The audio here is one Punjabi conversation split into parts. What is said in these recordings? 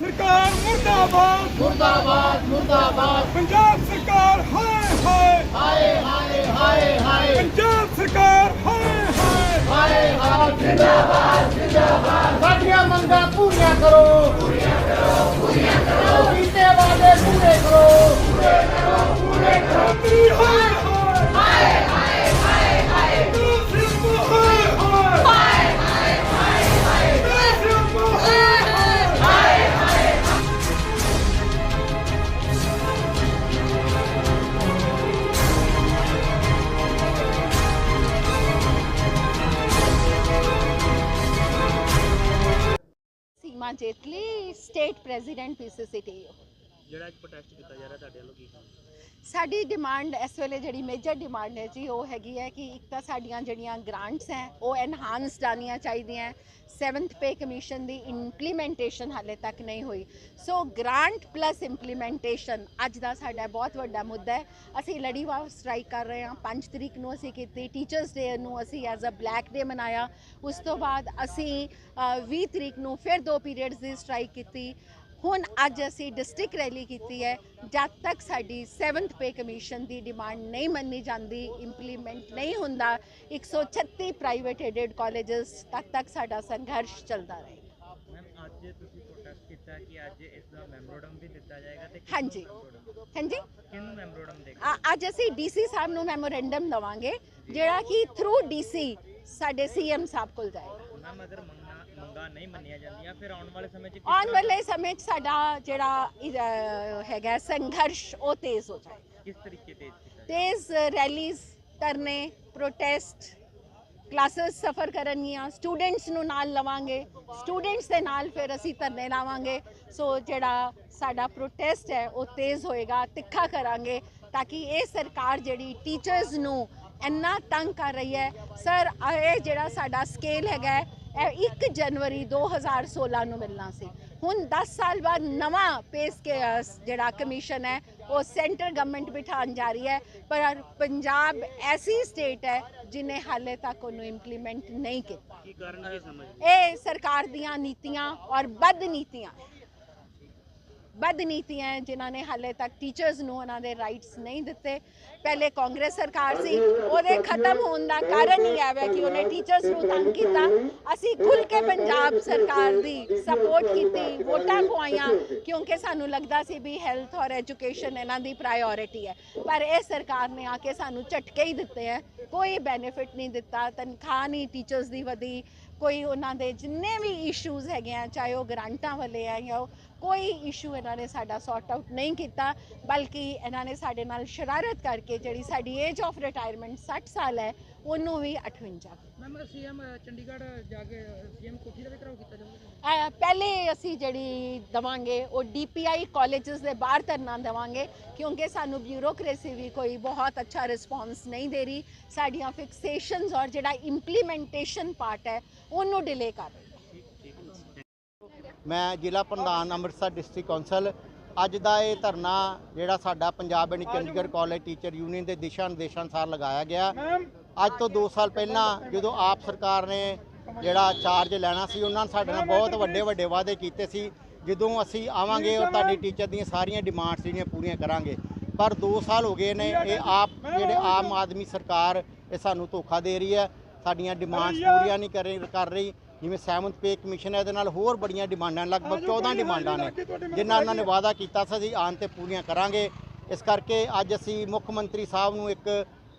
ਸਰਕਾਰ ਮੁਰਦਾਬਾਦ। ਮੁਰਦਾਬਾਦ ਮੁਰਦਾਬਾਦ। ਪੰਜਾਬ ਸਰਕਾਰ ਹਾਏ ਹਾਏ। ਹਾਏ ਹਾਏ ਹਾਏ ਹਾਏ। ਪੰਜਾਬ ਸਰਕਾਰ ਹਾਏ ਹਾਏ। ਹਾਏ ਹਾਏ। ਜਿੰਦਾਬਾਦ ਜਿੰਦਾਬਾਦ। ਸਾਡੀਆਂ ਮੰਗਾਂ ਪੂਰੀਆਂ ਕਰੋ। ਪੂਰੀਆਂ ਕਰੋ ਪੂਰੀਆਂ ਕਰੋ। ਕੀਤੇ ਵਾਅਦੇ ਪੂਰੇ ਕਰੋ ਪੂਰੇ ਕਰੋ। Seema Jaitley state president PCCT. ਜਿਹੜਾ ਅੱਜ ਪ੍ਰੋਟੈਸਟ ਕੀਤਾ ਜਾ ਰਿਹਾ ਤੁਹਾਡੇ ਵੱਲੋਂ ਕੀ ਸਾਡੀ ਡਿਮਾਂਡ ਇਸ ਵੇਲੇ ਜਿਹੜੀ ਮੇਜਰ ਡਿਮਾਂਡ ਹੈ ਜੀ ਉਹ ਹੈਗੀ ਹੈ ਕਿ ਇੱਕ ਤਾਂ ਸਾਡੀਆਂ ਜਿਹੜੀਆਂ ਗ੍ਰਾਂਟਸ ਹੈ ਉਹ ਐਨਹਾਂਸਡ ਆਉਣੀਆਂ ਚਾਹੀਦੀਆਂ। 7th ਪੇ ਕਮਿਸ਼ਨ ਦੀ ਇੰਪਲੀਮੈਂਟੇਸ਼ਨ ਹਾਲੇ ਤੱਕ ਨਹੀਂ ਹੋਈ। ਸੋ ਗ੍ਰਾਂਟ ਪਲੱਸ ਇੰਪਲੀਮੈਂਟੇਸ਼ਨ ਅੱਜ ਦਾ ਸਾਡਾ ਬਹੁਤ ਵੱਡਾ ਮੁੱਦਾ ਹੈ। ਅਸੀਂ ਲੜੀਵਾਰ ਸਟ੍ਰਾਈਕ ਕਰ ਰਹੇ ਹਾਂ। 5 ਤਰੀਕ ਨੂੰ ਅਸੀਂ ਕੀਤੀ ਟੀਚਰਸ ਡੇ ਨੂੰ ਅਸੀਂ ਐਜ਼ ਅ ਬਲੈਕ ਡੇ ਮਨਾਇਆ। ਉਸ ਤੋਂ ਬਾਅਦ ਅਸੀਂ ਅ, 20 ਤਰੀਕ ਨੂੰ ਫਿਰ ਦੋ ਪੀਰੀਅਡਸ ਦੀ ਸਟ੍ਰਾਈਕ ਕੀਤੀ। ਹੁਣ ਅੱਜ ਅਸੀਂ ਡਿਸਟ੍ਰਿਕਟ ਰੈਲੀ ਕੀਤੀ ਹੈ ਜਦ ਤੱਕ ਸਾਡੀ 7th ਪੇ ਕਮਿਸ਼ਨ ਦੀ ਡਿਮਾਂਡ ਨਹੀਂ ਮੰਨੀ ਜਾਂਦੀ ਇੰਪਲੀਮੈਂਟ ਨਹੀਂ ਹੁੰਦਾ 136 ਪ੍ਰਾਈਵੇਟ ਐਡਡ ਕਾਲਜਸ ਤੱਕ ਤੱਕ ਸਾਡਾ ਸੰਘਰਸ਼ ਚੱਲਦਾ ਰਹੇਗਾ ਮੈਮ ਅੱਜ ਤੁਸੀਂ ਪ੍ਰੋਟੈਸਟ ਕੀਤਾ ਕਿ ਅੱਜ ਇਸ ਦਾ ਮੈਮੋਰੰਡਮ ਵੀ ਦਿੱਤਾ ਜਾਏਗਾ ਤੇ ਹਾਂਜੀ। ਹਾਂਜੀ? ਕਿਹਨੂੰ ਮੈਮੋਰੰਡਮ ਦੇਗਾ ਅ- ਅੱਜ ਅਸੀਂ ਡੀਸੀ ਸਾਹਿਬ ਨੂੰ ਮੈਮੋਰੈਂਡਮ ਦਵਾਂਗੇ ਜਿਹੜਾ ਕਿ ਥਰੂ ਡੀਸੀ ਸਾਡੇ ਸੀਐਮ ਸਾਹਿਬ ਕੋਲ ਜਾਏਗਾ। ਮੈਮ ਅਗਰ ਮੰਗਾਂ ਮੰਗਾਂ ਨਹੀਂ ਮੰਨੀਆਂ ਜਾਂਦੀਆਂ ਫਿਰ ਆਉਣ ਵਾਲੇ ਸਮੇਂ 'ਚ ਕਿਸ ਆਉਣ ਤਰ੍ਹਾਂ- ਵਾਲੇ ਸਮੇਂ 'ਚ ਸਾਡਾ ਜਿਹੜਾ ਹੈਗਾ ਸੰਘਰਸ਼ ਉਹ ਤੇਜ਼ ਹੋ ਜਾਏਗਾ ਕਿਸ ਤਰੀਕੇ ਜਾਏਗਾ? ਤੇਜ਼ ਰੈਲੀਜ਼ ਧਰਨੇ ਪ੍ਰੋਟੈਸਟ ਕਲਾਸਿਸ ਸਫਰ ਕਰਨਗੀਆਂ ਸਟੂਡੈਂਟਸ ਨੂੰ ਨਾਲ ਲਵਾਂਗੇ। ਸਟੂਡੈਂਟਸ ਦੇ ਨਾਲ ਫਿਰ ਅਸੀਂ ਧਰਨੇ ਲਾਵਾਂਗੇ। ਸੋ ਜਿਹੜਾ ਸਾਡਾ ਪ੍ਰੋਟੈਸਟ ਹੈ ਉਹ ਤੇਜ਼ ਹੋਏਗਾ ਤਿੱਖਾ ਕਰਾਂਗੇ ਤਾਂ ਕਿ ਇਹ ਸਰਕਾਰ ਜਿਹੜੀ ਟੀਚਰਸ ਨੂੰ ਇੰਨਾ ਤੰਗ ਕਰ ਰਹੀ ਹੈ। ਸਰ ਇਹ ਜਿਹੜਾ ਸਾਡਾ ਸਕੇਲ ਹੈਗਾ ਹੈ, ਇਹ 1 ਜਨਵਰੀ 2016 ਨੂੰ ਮਿਲਣਾ ਸੀ। ਹੁਣ 10 ਸਾਲ ਬਾਅਦ ਨਵਾਂ ਪੇਸ ਕੇ ਜਿਹੜਾ ਕਮਿਸ਼ਨ ਹੈ ਉਹ ਸੈਂਟਰ ਗਵਰਨਮੈਂਟ ਬਿਠਾਉਣ ਜਾ ਰਹੀ ਹੈ। ਪਰ ਪੰਜਾਬ ਐਸੀ ਸਟੇਟ ਹੈ ਜਿਨੇ ਹਾਲੇ ਤੱਕ ਉਹਨੂੰ ਇੰਪਲੀਮੈਂਟ ਨਹੀਂ ਕੀਤਾ। ਇਹ ਸਰਕਾਰ ਦੀਆਂ ਨੀਤੀਆਂ ਔਰ ਬਦ ਨੀਤੀਆਂ ਬਦ ਨੀਤੀਆਂ ਹੈ, ਜਿਨ੍ਹਾਂ ਨੇ ਹਾਲੇ ਤੱਕ ਟੀਚਰਸ ਨੂੰ ਉਹਨਾਂ ਦੇ ਰਾਈਟਸ ਨਹੀਂ ਦਿੱਤੇ। ਪਹਿਲੇ ਕਾਂਗਰਸ ਸਰਕਾਰ ਸੀ, ਉਹਦੇ ਖਤਮ ਹੋਣ ਦਾ ਕਾਰਨ ਹੀ ਹੈ ਕਿ ਉਹਨੇ ਟੀਚਰਸ ਨੂੰ ਤੰਗ ਕੀਤਾ। ਅਸੀਂ ਖੁੱਲ ਕੇ ਪੰਜਾਬ ਸਰਕਾਰ ਦੀ ਸਪੋਰਟ ਕੀਤੀ, ਵੋਟਾਂ ਪਵਾਈਆਂ, ਕਿਉਂਕਿ ਸਾਨੂੰ ਲੱਗਦਾ ਸੀ ਵੀ ਹੈਲਥ ਔਰ ਐਜੂਕੇਸ਼ਨ ਇਹਨਾਂ ਦੀ ਪ੍ਰਾਇੋਰਿਟੀ ਹੈ। ਪਰ ਇਹ ਸਰਕਾਰ ਨੇ ਆ ਕੇ ਸਾਨੂੰ ਝਟਕੇ ਹੀ ਦਿੱਤੇ ਹੈ। ਕੋਈ ਬੈਨੀਫਿਟ ਨਹੀਂ ਦਿੱਤਾ, ਤਨਖਾਹ ਨਹੀਂ ਟੀਚਰਸ ਦੀ ਵਧੀ ਕੋਈ ਉਹਨਾਂ ਦੇ ਜਿੰਨੇ ਵੀ ਇਸ਼ੂਜ਼ ਹੈਗੇ ਆ, ਚਾਹੇ ਉਹ ਗ੍ਰਾਂਟਾਂ ਵਾਲੇ ਆ ਜਾਂ ਉਹ ਕੋਈ ਇਸ਼ੂ ਇਹਨਾਂ ਨੇ ਸਾਡਾ ਸੌਰਟ ਆਊਟ ਨਹੀਂ ਕੀਤਾ, ਬਲਕਿ ਇਹਨਾਂ ਨੇ ਸਾਡੇ ਨਾਲ ਸ਼ਰਾਰਤ ਕਰਕੇ ਜਿਹੜੀ ਸਾਡੀ ਏਜ ਆਫ ਰਿਟਾਇਰਮੈਂਟ 60 ਸਾਲ ਹੈ, ਉਹਨੂੰ ਵੀ 58 ਮੈਮ ਸੀਐਮ ਚੰਡੀਗੜ੍ਹ ਜਾ ਕੇ ਸੀਐਮ ਕੋਠੀ ਦਾ ਵੀ ਘਰਾਓ ਕੀਤਾ ਜਾਊਗਾ ਅਹ ਪਹਿਲੇ ਅਸੀਂ ਜਿਹੜੀ ਦਵਾਂਗੇ ਉਹ ਡੀਪੀਆਈ ਕਾਲਜਸ ਦੇ ਬਾਹਰ ਧਰਨਾ ਦੇਵਾਂਗੇ ਕਿਉਂਕਿ ਸਾਨੂੰ ਬਿਊਰੋਕ੍ਰੇਸੀ ਵੀ ਕੋਈ ਬਹੁਤ ਅੱਛਾ ਰਿਸਪੌਂਸ ਨਹੀਂ ਦੇ ਰਹੀ। ਸਾਡੀਆਂ ਫਿਕਸੇਸ਼ਨਸ ਔਰ ਜਿਹੜਾ ਇੰਪਲੀਮੈਂਟੇਸ਼ਨ ਪਾਰਟ ਹੈ ਉਹਨੂੰ ਡਿਲੇ ਕਰ ਰਹੀ ਮੈਂ ਜ਼ਿਲ੍ਹਾ ਪ੍ਰਧਾਨ ਅੰਮ੍ਰਿਤਸਰ ਡਿਸਟ੍ਰਿਕਟ ਕੌਂਸਲ ਅੱਜ ਦਾ ਇਹ ਧਰਨਾ ਜਿਹੜਾ ਸਾਡਾ Punjab and Chandigarh college teacher union ਦੇ ਦਿਸ਼ਾ ਨਿਰਦੇਸ਼ਾਂ ਅਨੁਸਾਰ ਲਗਾਇਆ ਗਿਆ। ਅੱਜ ਤੋਂ 2 ਸਾਲ ਪਹਿਲਾਂ ਜਦੋਂ ਆਪ ਸਰਕਾਰ ਨੇ ਜਿਹੜਾ ਚਾਰਜ ਲੈਣਾ ਸੀ ਉਹਨਾਂ ਨੇ ਸਾਡੇ ਨਾਲ ਬਹੁਤ ਵੱਡੇ ਵੱਡੇ ਵਾਅਦੇ ਕੀਤੇ ਸੀ ਜਦੋਂ ਅਸੀਂ ਆਵਾਂਗੇ ਔਰ ਤੁਹਾਡੀ ਟੀਚਰ ਦੀਆਂ ਸਾਰੀਆਂ ਡਿਮਾਂਡਸ ਜਿਹੜੀਆਂ ਪੂਰੀਆਂ ਕਰਾਂਗੇ। ਪਰ 2 ਸਾਲ ਹੋ ਗਏ ਨੇ ਇਹ ਆਪ ਜਿਹੜੇ ਆਮ ਆਦਮੀ ਸਰਕਾਰ ਇਹ ਸਾਨੂੰ ਧੋਖਾ ਦੇ ਰਹੀ ਹੈ। ਸਾਡੀਆਂ ਡਿਮਾਂਡਸ ਪੂਰੀਆਂ ਨਹੀਂ ਕਰ ਰਹੀ। ਜਿਵੇਂ 7th ਪੇ ਕਮਿਸ਼ਨ ਹੈ ਇਹਦੇ ਨਾਲ ਹੋਰ ਬੜੀਆਂ ਡਿਮਾਂਡਾਂ ਲਗਭਗ 14 ਡਿਮਾਂਡਾਂ ਨੇ ਜਿਨ੍ਹਾਂ ਉਹਨਾਂ ਨੇ ਵਾਅਦਾ ਕੀਤਾ ਸੀ ਅਸੀਂ ਆਉਣ ਤੇ ਪੂਰੀਆਂ ਕਰਾਂਗੇ। ਇਸ ਕਰਕੇ ਅੱਜ ਅਸੀਂ ਮੁੱਖ ਮੰਤਰੀ ਸਾਹਿਬ ਨੂੰ ਇੱਕ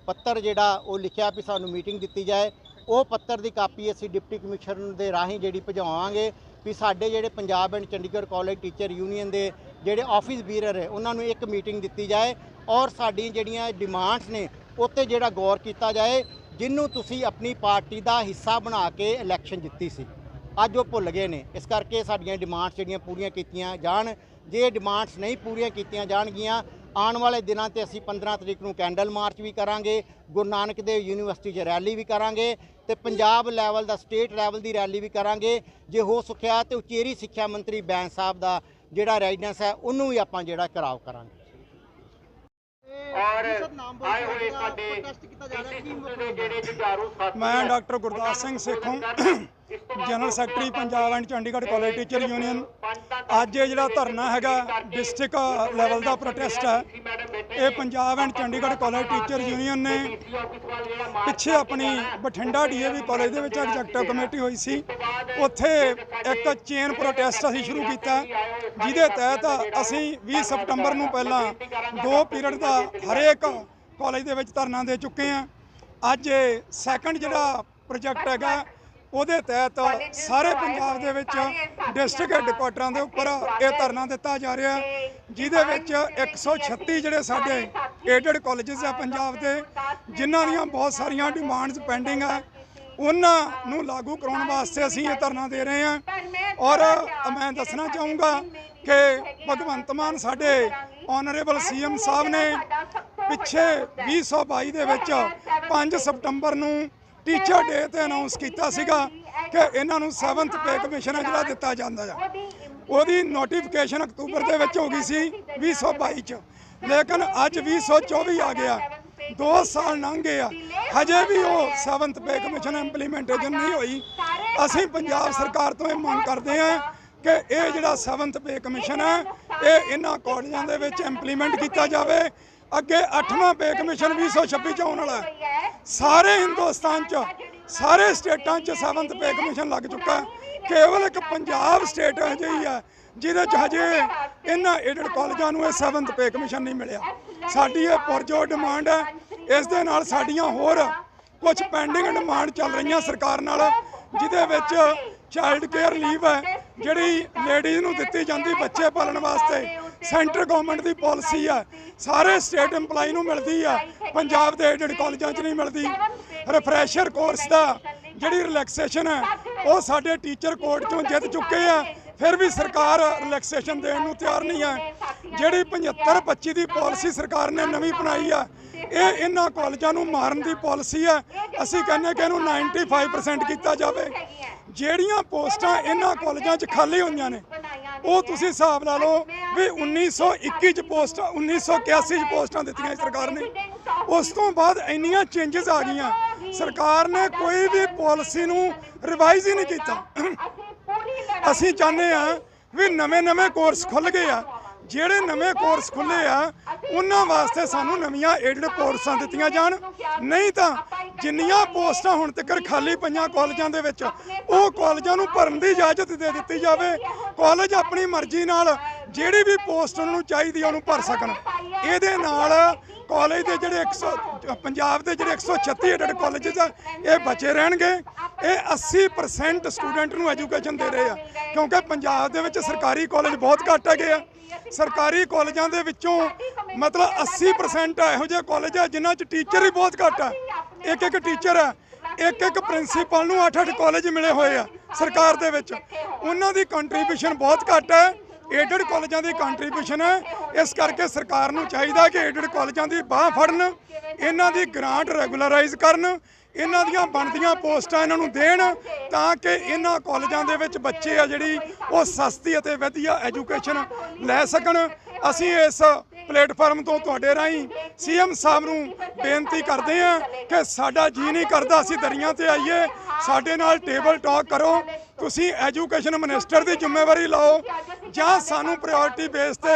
ਪੱਤਰ ਜਿਹੜਾ ਉਹ ਲਿਖਿਆ ਵੀ ਸਾਨੂੰ ਮੀਟਿੰਗ ਦਿੱਤੀ ਜਾਏ। ਉਹ ਪੱਤਰ ਦੀ ਕਾਪੀ ਅਸੀਂ ਡਿਪਟੀ ਕਮਿਸ਼ਨਰ ਦੇ ਰਾਹੀਂ ਜਿਹੜੀ ਭਜਾਵਾਂਗੇ ਵੀ ਸਾਡੇ ਜਿਹੜੇ Punjab and Chandigarh college teacher union ਦੇ ਜਿਹੜੇ ਆਫਿਸ ਬੀਰਰ ਹੈ, ਉਹਨਾਂ ਨੂੰ ਇੱਕ ਮੀਟਿੰਗ ਦਿੱਤੀ ਜਾਏ ਔਰ ਸਾਡੀਆਂ ਜਿਹੜੀਆਂ ਡਿਮਾਂਡਸ ਨੇ, ਉੱਤੇ ਜਿਹੜਾ ਗੌਰ ਕੀਤਾ ਜਾਏ ਜਿਹਨੂੰ ਤੁਸੀਂ ਆਪਣੀ ਪਾਰਟੀ ਦਾ ਹਿੱਸਾ ਬਣਾ ਕੇ ਇਲੈਕਸ਼ਨ ਜਿੱਤੀ ਸੀ। ਅੱਜ ਉਹ ਭੁੱਲ ਗਏ ਨੇ। ਇਸ ਕਰਕੇ ਸਾਡੀਆਂ ਡਿਮਾਂਡਸ ਜਿਹੜੀਆਂ ਪੂਰੀਆਂ ਕੀਤੀਆਂ ਜਾਣ, ਜੇ ਡਿਮਾਂਡਸ ਨਹੀਂ ਪੂਰੀਆਂ ਕੀਤੀਆਂ ਜਾਣਗੀਆਂ ਆਉਣ ਵਾਲੇ ਦਿਨਾਂ ਤੇ ਅਸੀਂ 15 ਤਰੀਕ ਨੂੰ ਕੈਂਡਲ ਮਾਰਚ ਵੀ ਕਰਾਂਗੇ, ਗੁਰੂ ਨਾਨਕ ਦੇਵ ਯੂਨੀਵਰਸਿਟੀ 'ਚ ਰੈਲੀ ਵੀ ਕਰਾਂਗੇ ਤੇ ਪੰਜਾਬ ਲੈਵਲ ਦਾ, ਸਟੇਟ ਲੈਵਲ ਦੀ ਰੈਲੀ ਵੀ ਕਰਾਂਗੇ। ਜੇ ਹੋ ਸਕਿਆ ਤੇ ਉਚੇਰੀ ਸਿੱਖਿਆ ਮੰਤਰੀ ਬੈਂਸ ਸਾਹਿਬ ਦਾ ਜਿਹੜਾ ਰੈਜ਼ੀਡੈਂਸ ਹੈ, ਉਹਨੂੰ ਵੀ ਆਪਾਂ ਜਿਹੜਾ ਕਰਾਵ ਕਰਾਂਗੇ। ਔਰ ਆਏ ਹੋਏ ਸਾਡੇ ਜਿਹੜੇ ਜੁਝਾਰੂ ਸਾਥੀ ਮੈਂ doctor Gurdas Singh Sekhon general secretary Punjab and Chandigarh college teacher union ਅੱਜ ਇਹ ਜਿਹੜਾ ਧਰਨਾ ਹੈਗਾ ਡਿਸਟ੍ਰਿਕਟ ਲੈਵਲ ਦਾ ਪ੍ਰੋਟੈਸਟ ਹੈ ਇਹ Punjab and Chandigarh college teacher union ਨੇ ਪਿੱਛੇ ਆਪਣੀ ਬਠਿੰਡਾ ਡੀਏਵੀ ਕਾਲਜ ਦੇ ਵਿੱਚ ਐਗਜ਼ੈਕਟਿਵ ਕਮੇਟੀ ਹੋਈ ਸੀ ਉੱਥੇ ਇੱਕ ਚੇਨ ਪ੍ਰੋਟੈਸਟ ਅਸੀਂ ਸ਼ੁਰੂ ਕੀਤਾ ਜਿਹਦੇ ਤਹਿਤ ਅਸੀਂ 20 ਸਪਟੰਬਰ ਨੂੰ ਪਹਿਲਾਂ ਦੋ ਪੀਰੀਅਡ ਦਾ ਹਰੇਕ ਕਾਲਜ ਦੇ ਵਿੱਚ ਧਰਨਾ ਦੇ ਚੁੱਕੇ ਹਾਂ। ਅੱਜ ਸੈਕੰਡ ਜਿਹੜਾ ਪ੍ਰੋਜੈਕਟ ਹੈਗਾ, ਉਹਦੇ ਤਹਿਤ ਸਾਰੇ ਪੰਜਾਬ ਦੇ ਵਿੱਚ ਡਿਸਟ੍ਰਿਕਟ ਹੈੱਡਕੁਆਟਰਾਂ ਦੇ ਉੱਪਰ ਇਹ ਧਰਨਾ ਦਿੱਤਾ ਜਾ ਰਿਹਾ ਜਿਹਦੇ ਵਿੱਚ 136 ਜਿਹੜੇ ਸਾਡੇ ਏਡਡ ਕਾਲਜਸ ਆ ਪੰਜਾਬ ਦੇ, ਜਿਨ੍ਹਾਂ ਦੀਆਂ ਬਹੁਤ ਸਾਰੀਆਂ ਡਿਮਾਂਡਸ ਪੈਂਡਿੰਗ ਆ। ਉਹਨਾਂ ਨੂੰ ਲਾਗੂ ਕਰਾਉਣ ਵਾਸਤੇ ਅਸੀਂ ਇਹ ਧਰਨਾ ਦੇ ਰਹੇ ਹਾਂ। ਔਰ ਮੈਂ ਦੱਸਣਾ ਚਾਹੂੰਗਾ ਕਿ ਭਗਵੰਤ ਮਾਨ ਸਾਡੇ ਆਨਰੇਬਲ ਸੀਐਮ ਸਾਹਿਬ ਨੇ ਪਿੱਛੇ 2022 ਦੇ ਵਿੱਚ 5 ਸਤੰਬਰ ਨੂੰ ਟੀਚਰ ਡੇ ਤੇ ਅਨਾਉਂਸ ਕੀਤਾ ਸੀਗਾ ਕਿ ਇਹਨਾਂ ਨੂੰ 7th ਪੇ ਕਮਿਸ਼ਨ ਹੈ, ਜਿਹੜਾ ਦਿੱਤਾ ਜਾਂਦਾ ਆ ਉਹਦੀ ਨੋਟੀਫਿਕੇਸ਼ਨ ਅਕਤੂਬਰ ਦੇ ਵਿੱਚ ਹੋ ਗਈ ਸੀ 2022 ਚ। ਲੇਕਿਨ ਅੱਜ 2024 ਆ ਗਿਆ। 2 ਸਾਲ ਲੰਘ ਗਏ ਆ। ਹਜੇ ਵੀ ਉਹ 7th ਪੇ ਕਮਿਸ਼ਨ ਇੰਪਲੀਮੈਂਟੇਸ਼ਨ ਨਹੀਂ ਹੋਈ। ਅਸੀਂ ਪੰਜਾਬ ਸਰਕਾਰ ਤੋਂ ਇਹ ਮੰਗ ਕਰਦੇ ਹਾਂ ਕਿ ਇਹ ਜਿਹੜਾ 7th ਪੇ ਕਮਿਸ਼ਨ ਹੈ, ਇਹ ਇਹਨਾਂ ਕਾਲਜਾਂ ਦੇ ਵਿੱਚ ਇੰਪਲੀਮੈਂਟ ਕੀਤਾ ਜਾਵੇ। ਅੱਗੇ 8ਵਾਂ ਪੇ ਕਮਿਸ਼ਨ 2026 ਚ ਆਉਣ ਵਾਲਾ ਸਾਰੇ ਹਿੰਦੁਸਤਾਨ ਚ, ਸਾਰੇ ਸਟੇਟਾਂ ਚ 7th ਪੇ ਕਮਿਸ਼ਨ ਲੱਗ ਚੁੱਕਾ ਕੇਵਲ ਇੱਕ ਪੰਜਾਬ ਸਟੇਟ ਅਜਿਹੀ ਹੈ, ਜਿਹਦੇ ਚ ਹਜੇ ਇਹਨਾਂ ਏਡਡ ਕਾਲਜਾਂ ਨੂੰ ਇਹ 7th ਪੇ ਕਮਿਸ਼ਨ ਨਹੀਂ ਮਿਲਿਆ। ਸਾਡੀ ਇਹ ਪੁਰਜੋ ਡਿਮਾਂਡ ਹੈ ਇਸ ਦੇ ਨਾਲ ਸਾਡੀਆਂ ਹੋਰ ਕੁਝ ਪੈਂਡਿੰਗ ਡਿਮਾਂਡ ਚੱਲ ਰਹੀਆਂ ਸਰਕਾਰ ਨਾਲ, ਜਿਹਦੇ ਵਿੱਚ ਚਾਈਲਡ ਕੇਅਰ ਲੀਵ ਹੈ, ਜਿਹੜੀ ਲੇਡੀਜ਼ ਨੂੰ ਦਿੱਤੀ ਜਾਂਦੀ ਬੱਚੇ ਪਾਲਣ ਵਾਸਤੇ ਸੈਂਟਰ ਗਵਰਨਮੈਂਟ ਦੀ ਪਾਲਿਸੀ ਹੈ। ਸਾਰੇ ਸਟੇਟ EMPLOYE ਨੂੰ ਮਿਲਦੀ ਆ। ਪੰਜਾਬ ਦੇ ਏਡਡ ਕਾਲਜਾਂ 'ਚ ਨਹੀਂ ਮਿਲਦੀ। ਰਿਫਰੈਸ਼ਰ ਕੋਰਸ ਦਾ ਜਿਹੜੀ ਰਿਲੈਕਸੇਸ਼ਨ ਹੈ, ਉਹ ਸਾਡੇ ਟੀਚਰ ਕੋਰਟ 'ਚੋਂ ਜਿੱਤ ਚੁੱਕੇ ਆ। ਫਿਰ ਵੀ ਸਰਕਾਰ ਰਿਲੈਕਸੇਸ਼ਨ ਦੇਣ ਨੂੰ ਤਿਆਰ ਨਹੀਂ ਹੈ। ਜਿਹੜੀ 75 25 ਦੀ ਪਾਲਿਸੀ ਸਰਕਾਰ ਨੇ ਨਵੀਂ ਬਣਾਈ ਆ, ਇਹ ਇਹਨਾਂ ਕਾਲਜਾਂ ਨੂੰ ਮਾਰਨ ਦੀ ਪਾਲਿਸੀ ਹੈ ਅਸੀਂ ਕਹਿੰਦੇ ਕਿ ਇਹਨੂੰ 95% ਕੀਤਾ ਜਾਵੇ। ਜਿਹੜੀਆਂ ਪੋਸਟਾਂ ਇਹਨਾਂ ਕਾਲਜਾਂ 'ਚ ਖਾਲੀ ਹੋਈਆਂ ਨੇ, ਉਹ ਤੁਸੀਂ ਹਿਸਾਬ ਲਾ ਲਓ ਵੀ 1921 ਚ ਪੋਸਟਾਂ 1981 ਚ ਪੋਸਟਾਂ ਦਿੱਤੀਆਂ ਸਰਕਾਰ ਨੇ। ਉਸ ਤੋਂ ਬਾਅਦ ਇੰਨੀਆਂ ਚੇਂਜਸ ਆ ਗਈਆਂ। ਸਰਕਾਰ ਨੇ ਕੋਈ ਵੀ ਪਾਲਿਸੀ ਨੂੰ ਰਿਵਾਈਜ਼ ਹੀ ਨਹੀਂ ਕੀਤਾ। ਅਸੀਂ ਚਾਹੁੰਦੇ ਆ ਵੀ ਨਵੇਂ-ਨਵੇਂ ਕੋਰਸ ਖੁੱਲ ਗਏ ਆ। ਜਿਹੜੇ ਨਵੇਂ ਕੋਰਸ ਖੁੱਲੇ ਆ, ਉਹਨਾਂ ਵਾਸਤੇ ਸਾਨੂੰ ਨਵੀਆਂ ਏਡਡ ਕੋਰਸਾਂ ਦਿੱਤੀਆਂ ਜਾਣ। ਨਹੀਂ ਤਾਂ ਜਿੰਨੀਆਂ ਪੋਸਟਾਂ ਹੁਣ ਤੱਕ ਖਾਲੀ ਪਈਆਂ ਕਾਲਜਾਂ ਦੇ ਵਿੱਚ, ਉਹ ਕਾਲਜਾਂ ਨੂੰ ਭਰਨ ਦੀ ਇਜਾਜ਼ਤ ਦੇ ਦਿੱਤੀ ਜਾਵੇ। ਕਾਲਜ ਆਪਣੀ ਮਰਜ਼ੀ ਨਾਲ ਜਿਹੜੀ ਵੀ ਪੋਸਟ ਉਹਨਾਂ ਨੂੰ ਚਾਹੀਦੀ ਆ, ਉਹਨੂੰ ਭਰ ਸਕਣ। ਇਹਦੇ ਨਾਲ ਕਾਲਜ ਦੇ ਜਿਹੜੇ 100 ਪੰਜਾਬ ਦੇ ਜਿਹੜੇ 136 ਏਡਡ ਕਾਲਜਸ ਆ, ਇਹ ਬਚੇ ਰਹਿਣਗੇ। ਇਹ 80% ਸਟੂਡੈਂਟ ਨੂੰ ਐਜੂਕੇਸ਼ਨ ਦੇ ਰਹੇ ਆ। ਕਿਉਂਕਿ ਪੰਜਾਬ ਦੇ ਵਿੱਚ ਸਰਕਾਰੀ ਕਾਲਜ ਬਹੁਤ ਘੱਟ ਹੈਗੇ ਆ। ਸਰਕਾਰੀ ਕਾਲਜਾਂ ਦੇ ਵਿੱਚੋਂ ਮਤਲਬ 80% ਇਹੋ ਜਿਹੇ ਕਾਲਜ ਆ, ਜਿਨ੍ਹਾਂ 'ਚ ਟੀਚਰ ਹੀ ਬਹੁਤ ਘੱਟ ਆ। ਇੱਕ ਇੱਕ ਟੀਚਰ ਆ, ਇੱਕ ਇੱਕ ਪ੍ਰਿੰਸੀਪਲ ਨੂੰ 8-8 ਕਾਲਜ ਮਿਲੇ ਹੋਏ ਆ ਸਰਕਾਰ ਦੇ ਵਿੱਚ। ਉਹਨਾਂ ਦੀ ਕੰਟਰੀਬਿਊਸ਼ਨ ਬਹੁਤ ਘੱਟ ਹੈ ਏਡਡ ਕਾਲਜਾਂ ਦੀ ਕੰਟਰੀਬਿਊਸ਼ਨ ਹੈ ਇਸ ਕਰਕੇ ਸਰਕਾਰ ਨੂੰ ਚਾਹੀਦਾ ਕਿ ਏਡਡ ਕਾਲਜਾਂ ਦੀ ਬਾਹ ਫੜਨ। ਇਹਨਾਂ ਦੀ ਗ੍ਰਾਂਟ ਰੈਗੂਲਰਾਈਜ਼ ਕਰਨ, ਇਹਨਾਂ ਦੀਆਂ ਬਣਦੀਆਂ ਪੋਸਟਾਂ ਇਹਨਾਂ ਨੂੰ ਦੇਣ ਤਾਂ ਕਿ ਇਹਨਾਂ ਕਾਲਜਾਂ ਦੇ ਵਿੱਚ ਬੱਚੇ ਆ ਜਿਹੜੀ ਉਹ ਸਸਤੀ ਅਤੇ ਵਧੀਆ ਐਜੂਕੇਸ਼ਨ ਲੈ ਸਕਣ। ਅਸੀਂ ਇਸ ਪਲੇਟਫਾਰਮ ਤੋਂ ਤੁਹਾਡੇ ਰਾਹੀਂ ਸੀਐਮ ਸਾਹਿਬ ਨੂੰ ਬੇਨਤੀ ਕਰਦੇ ਹਾਂ ਕਿ ਸਾਡਾ ਜੀ ਨਹੀਂ ਕਰਦਾ, ਅਸੀਂ ਦਰੀਆਂ ਤੇ ਆਈਏ, ਸਾਡੇ ਨਾਲ ਟੇਬਲ ਟਾਕ ਕਰੋ। ਤੁਸੀਂ ਐਜੂਕੇਸ਼ਨ ਮਿਨਿਸਟਰ ਦੀ ਜ਼ਿੰਮੇਵਾਰੀ ਲਓ ਜਾਂ ਸਾਨੂੰ ਪ੍ਰਾਇੋਰਟੀ ਬੇਸ ਤੇ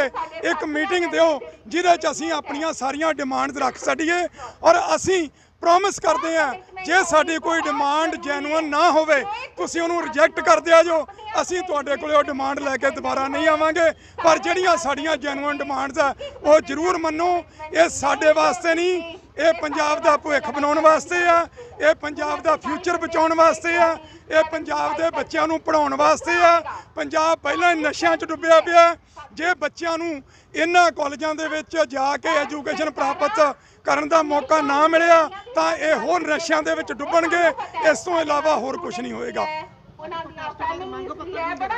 ਇੱਕ ਮੀਟਿੰਗ ਦਿਓ, ਜਿਹਦੇ 'ਚ ਅਸੀਂ ਆਪਣੀਆਂ ਸਾਰੀਆਂ ਡਿਮਾਂਡਸ ਰੱਖ ਸਕੀਏ। ਔਰ ਅਸੀਂ ਪ੍ਰੋਮਿਸ ਕਰਦੇ ਆ ਜੇ ਸਾਡੀ ਕੋਈ ਡਿਮਾਂਡ ਜੈਨੂਅਨ ਨਾ ਹੋਵੇ, ਤੁਸੀਂ ਉਹਨੂੰ ਰਿਜੈਕਟ ਕਰ ਦਿਆ ਜੋ। ਅਸੀਂ ਤੁਹਾਡੇ ਕੋਲੇ ਉਹ ਡਿਮਾਂਡ ਲੈ ਕੇ ਦੁਬਾਰਾ ਨਹੀਂ ਆਵਾਂਗੇ, ਪਰ ਜਿਹੜੀਆਂ ਸਾਡੀਆਂ ਜੈਨੂਅਨ ਡਿਮਾਂਡਸ ਆ, ਉਹ ਜ਼ਰੂਰ ਮੰਨੋ। ਇਹ ਸਾਡੇ ਵਾਸਤੇ ਨਹੀਂ ਇਹ ਪੰਜਾਬ ਦਾ ਭਵਿੱਖ ਬਣਾਉਣ ਵਾਸਤੇ ਆ, ਇਹ ਪੰਜਾਬ ਦਾ ਫਿਊਚਰ ਬਚਾਉਣ ਵਾਸਤੇ ਆ, ਇਹ ਪੰਜਾਬ ਦੇ ਬੱਚਿਆਂ ਨੂੰ ਪੜਾਉਣ ਵਾਸਤੇ ਆ। ਪੰਜਾਬ ਪਹਿਲਾਂ ਹੀ ਨਸ਼ਿਆਂ 'ਚ ਡੁੱਬਿਆ ਪਿਆ। ਜੇ ਬੱਚਿਆਂ ਨੂੰ ਇਹਨਾਂ ਕਾਲਜਾਂ ਦੇ ਵਿੱਚ ਜਾ ਕੇ ਐਜੂਕੇਸ਼ਨ ਪ੍ਰਾਪਤ ਕਰਨ ਦਾ ਮੌਕਾ ਨਾ ਮਿਲਿਆ, ਤਾਂ ਇਹ ਹੋਰ ਨਸ਼ਿਆਂ ਦੇ ਵਿੱਚ ਡੁੱਬਣਗੇ। ਇਸ ਤੋਂ ਇਲਾਵਾ ਹੋਰ ਕੁਝ ਨਹੀਂ ਹੋਏਗਾ।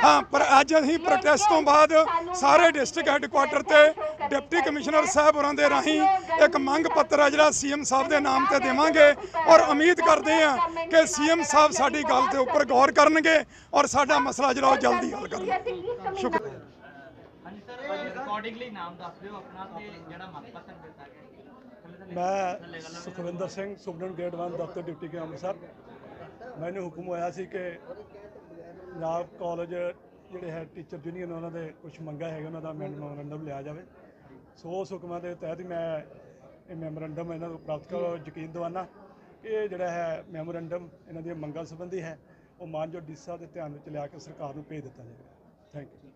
ਹਾਂ ਪਰ ਅੱਜ ਅਸੀਂ ਪ੍ਰੋਟੈਸਟ ਤੋਂ ਬਾਅਦ ਸਾਰੇ ਡਿਸਟ੍ਰਿਕਟ ਹੈੱਡਕੁਆਟਰ ਤੇ ਡਿਪਟੀ ਕਮਿਸ਼ਨਰ ਸਾਹਿਬ ਹੋਰਾਂ ਦੇ ਰਾਹੀਂ ਇੱਕ ਮੰਗ ਪੱਤਰ ਹੈ ਜਿਹੜਾ ਸੀਐਮ ਸਾਹਿਬ ਦੇ ਨਾਮ ਤੇ ਦੇਵਾਂਗੇ ਔਰ ਉਮੀਦ ਕਰਦੇ ਹਾਂ ਕਿ ਸੀਐਮ ਸਾਹਿਬ ਸਾਡੀ ਗੱਲ ਦੇ ਉੱਪਰ ਗੌਰ ਕਰਨਗੇ ਔਰ ਸਾਡਾ ਮਸਲਾ ਜਿਹੜਾ ਉਹ ਜਲਦੀ ਹੱਲ ਕਰਨਗੇ। ਸ਼ੁਕਰੀਆ ਹਾਂਜੀ ਸਰ ਅਕੋਰਡਿੰਗਲੀ ਨਾਮ ਦੱਸ ਦਿਓ ਆਪਣਾ ਤੇ ਜਿਹੜਾ ਮੰਗ ਪੱਤਰ ਦਿੱਤਾ ਗਿਆ। ਮੈਂ ਸੁਖਵਿੰਦਰ ਸਿੰਘ ਸੁਪਰਡੈਂਟ ਗ੍ਰੇਡ 1 ਦਫ਼ਤਰ ਡਿਪਟੀ ਕੇ ਅੰਮ੍ਰਿਤਸਰ। ਮੈਨੂੰ ਹੁਕਮ ਹੋਇਆ ਸੀ ਕਿ ਪੰਜਾਬ ਕਾਲਜ ਜਿਹੜੇ ਹੈ ਟੀਚਰ ਯੂਨੀਅਨ ਉਹਨਾਂ ਦੇ ਕੁਝ ਮੰਗਾਂ ਹੈਗੇ ਉਹਨਾਂ ਦਾ ਮੈਮੋਰੰਡਮ ਲਿਆ ਜਾਵੇ। ਸੋ ਉਸ ਹੁਕਮਾਂ ਦੇ ਤਹਿਤ ਹੀ ਮੈਂ ਇਹ ਮੈਮੋਰੰਡਮ ਇਹਨਾਂ ਨੂੰ ਪ੍ਰਾਪਤ ਕਰੋ, ਯਕੀਨ ਦਿਵਾਨਾ ਕਿ ਇਹ ਜਿਹੜਾ ਹੈ ਮੈਮੋਰੰਡਮ ਇਹਨਾਂ ਦੀਆਂ ਮੰਗਾਂ ਸੰਬੰਧੀ ਹੈ, ਉਹ ਮਾਨਯੋਗ ਡੀ ਸਾਹਿਬ ਦੇ ਧਿਆਨ ਵਿੱਚ ਲਿਆ ਕੇ ਸਰਕਾਰ ਨੂੰ ਭੇਜ ਦਿੱਤਾ ਜਾਵੇਗਾ ਥੈਂਕ ਯੂ